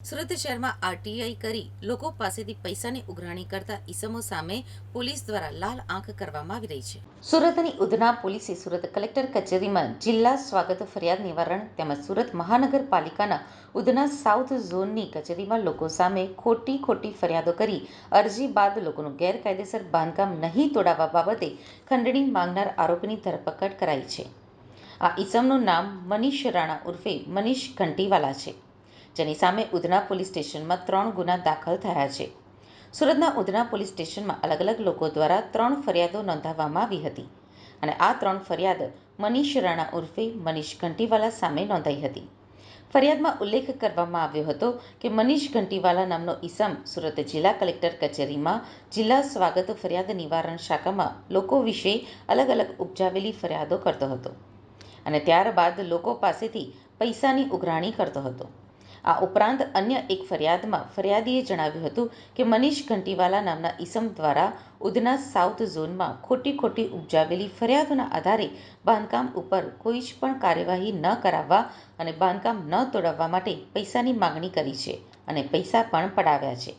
સુરત શહેરમાં આરટીઆઈ કરી લોકો પાસેથી પૈસાની ઉઘરાણી કરતા ઈસમો સામે પોલીસ દ્વારા લાલ આંખ કરવામાં આવી રહી છે. સુરતની ઉધના પોલીસે સુરત કલેક્ટર કચેરીમાં જિલ્લા સ્વાગત ફરિયાદ નિવારણ તેમજ સુરત મહાનગરપાલિકાના ઉધના સાઉથ ઝોનની કચેરીમાં લોકો સામે ખોટી ખોટી ફરિયાદો કરી અરજી બાદ લોકોનું ગેરકાયદેસર બાંધકામ નહીં તોડાવવા બાબતે ખંડણી માંગનાર આરોપીની ધરપકડ કરાઈ છે. આ ઈસમનું નામ મનીષ રાણા ઉર્ફે મનીષ ઘંટીવાલા છે. જેની સામે ઉધના પોલીસ સ્ટેશનમાં ત્રણ ગુના દાખલ થયા છે. સુરતના ઉધના પોલીસ સ્ટેશનમાં અલગ અલગ લોકો દ્વારા ત્રણ ફરિયાદો નોંધાવવામાં આવી હતી અને આ ત્રણ ફરિયાદ મનીષ રાણા ઉર્ફે મનીષ ઘંટીવાલા સામે નોંધાઈ હતી. ફરિયાદમાં ઉલ્લેખ કરવામાં આવ્યો હતો કે મનીષ ઘંટીવાલા નામનો ઈસમ સુરત જિલ્લા કલેક્ટર કચેરીમાં જિલ્લા સ્વાગત ફરિયાદ નિવારણ શાખામાં લોકો વિશે અલગ અલગ ઉપજાવેલી ફરિયાદો કરતો હતો અને ત્યારબાદ લોકો પાસેથી પૈસાની ઉઘરાણી કરતો હતો. આ ઉપરાંત અન્ય એક ફરિયાદમાં ફરિયાદીએ જણાવ્યું હતું કે મનીષ ઘંટીવાલા નામના ઈસમ દ્વારા ઉધના સાઉથ ઝોનમાં ખોટી ખોટી ઉપજાવેલી ફરિયાદોના આધારે બાંધકામ ઉપર કોઈ જ પણ કાર્યવાહી ન કરાવવા અને બાંધકામ ન તોડાવવા માટે પૈસાની માંગણી કરી છે અને પૈસા પણ પડાવ્યા છે.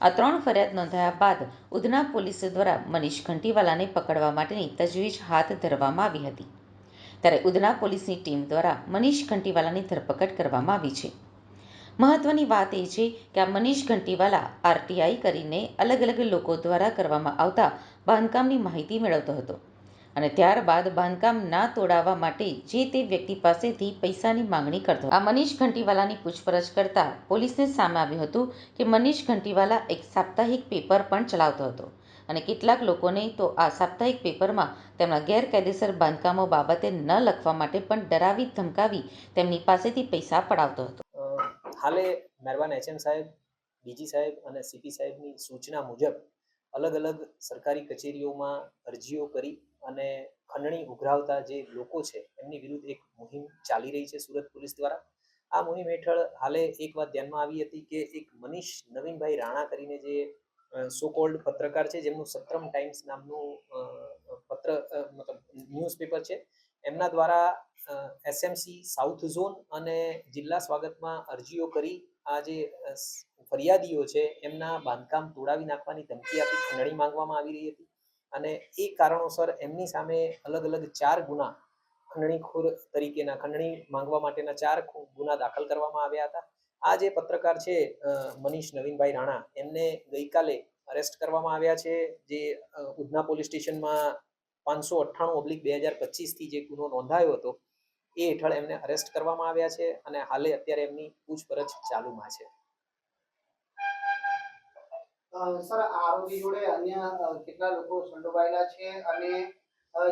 આ ત્રણ ફરિયાદ નોંધાયા બાદ ઉધના પોલીસ દ્વારા મનીષ ઘંટીવાલાને પકડવા માટેની તજવીજ હાથ ધરવામાં આવી હતી. ત્યારે ઉધના પોલીસની ટીમ દ્વારા મનીષ ઘંટીવાલાની ધરપકડ કરવામાં આવી છે. મહત્વની વાત એ છે કે આ મનીષ ઘંટીવાલા આરટીઆઈ કરીને અલગ અલગ લોકો દ્વારા કરવામાં આવતા બાંધકામની માહિતી મેળવતો હતો. અને ત્યારબાદ બાંધકામ ના તોડાવવા માટે જે તે વ્યક્તિ પાસેથી પૈસાની માંગણી કરતો આ મનીષ ઘંટીવાલાની પૂછપરછ કરતાં પોલીસને સામે આવ્યું હતું કે મનીષ ઘંટીવાલા એક સાપ્તાહિક પેપર પણ ચલાવતો હતો અને કેટલાક લોકોને તો આ સાપ્તાહિક પેપરમાં તેમના ગેરકાયદેસર બાંધકામો બાબતે ન લખવા માટે પણ ડરાવી ધમકાવી તેમની પાસેથી પૈસા પડાવતો હતો. હાલે મહેરબાન એચએમ સાહેબ, ડીજી સાહેબ અને સીપી સાહેબની સૂચના મુજબ અલગ અલગ સરકારી કચેરીઓમાં અરજીઓ કરી અને ખંડણી ઉઘરાવતા જે લોકો છે, એમની વિરુદ્ધ એક મુહિમ ચાલી રહી છે સુરત પોલીસ દ્વારા. આ મુહિમ હેઠળ હાલે એક વાત ધ્યાનમાં આવી હતી કે એક મનીષ નવીનભાઈ રાણા કરીને જે સો કોલ્ડ પત્રકાર છે, જેમનું સત્રમ ટાઈમ્સ નામનું પત્ર મતલબ ન્યૂઝપેપર છે, એમના દ્વારા એસએમસી સાઉથ ઝોન અને જિલ્લા સ્વાગતમાં અરજીઓ કરી. આ જે ફરિયાદીઓ છે, એમના બાંધકામ તોડાવી નાખવાની ધમકી આપી, ખંડણી માંગવામાં આવી રહી હતી. અને એ કારણોસર એમની સામે અલગ અલગ ચાર ગુના ખંડણીખોર તરીકેના, ખંડણી માંગવા માટેના ચાર ગુના દાખલ કરવામાં આવ્યા હતા. આ જે પત્રકાર છે મનીષ નવીનભાઈ રાણા, એમને ગઈકાલે અરેસ્ટ કરવામાં આવ્યા છે. જે ઉધના પોલીસ સ્ટેશનમાં પાંચસો અઠ્ઠાણું ઓબ્લિક બે હજાર પચીસથી જે ગુનો નોંધાયો હતો એ હેઠળ એમને અરેસ્ટ કરવામાં આવ્યા છે અને હાલે અત્યારે એમની પૂછપરછ ચાલુમાં છે. સર આરોપી જોડે અન્ય કેટલા લોકો સંડોવાયેલા છે અને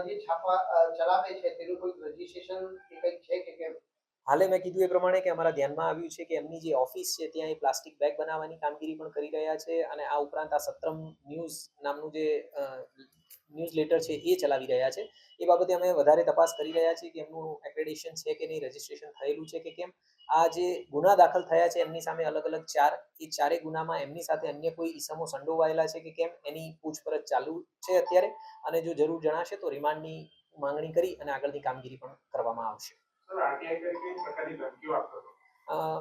જે છાપા ચલાવે છે તેનું કોઈ રજીસ્ટ્રેશન કે કંઈક છે કે કેમ? હાલે મેં કીધું એ પ્રમાણે કે અમારા ધ્યાનમાં આવ્યું છે કે એમની જે ઓફિસ છે ત્યાં એ પ્લાસ્ટિક બેગ બનાવવાની કામગીરી પણ કરી રહ્યા છે અને આ ઉપરાંત આ સત્રમ ન્યૂઝ નામનું જે ન્યૂઝ લેટર છે એ ચલાવી રહ્યા છે. એ બાબતે અમે વધારે તપાસ કરી રહ્યા છીએ કે એમનું એક્રેડિશન છે કે નહીં રજીસ્ટ્રેશન થયેલું છે કે કેમ. આ જે ગુના દાખલ થયા છે એમની સામે અલગ અલગ ચાર, એ ચારેય ગુનામાં એમની સાથે અન્ય કોઈ ઈસમો સંડોવાયેલા છે કે કેમ, એની પૂછપરછ ચાલુ છે અત્યારે. અને જો જરૂર જણાશે તો રિમાન્ડની માંગણી કરી અને આગળની કામગીરી પણ કરવામાં આવશે. સર આરટીઆઈ કઈ પ્રકારની ધમકીઓ આપતો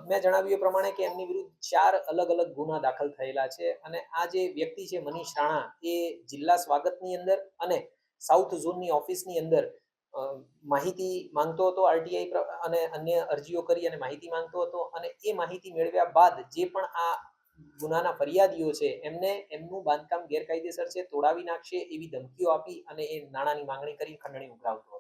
મેં જણાવ્યું એ પ્રમાણે કે એમની વિરુદ્ધ ચાર અલગ અલગ ગુના દાખલ થયેલા છે અને આ જે વ્યક્તિ છે મનીષ રાણા એ જિલ્લા સ્વાગતની અંદર અને સાઉથ ઝોનની ઓફિસની અંદર માહિતી માંગતો હતો આરટીઆઈ અને અન્ય અરજીઓ કરી અને માહિતી માંગતો હતો અને એ માહિતી મેળવ્યા બાદ જે પણ આ ગુનાના ફરિયાદીઓ છે એમને એમનું બાંધકામ ગેરકાયદેસર છે, તોડાવી નાખશે એવી ધમકીઓ આપી અને એ નાણાંની માંગણી કરી, ખંડણી ઉઘરાવતો હતો.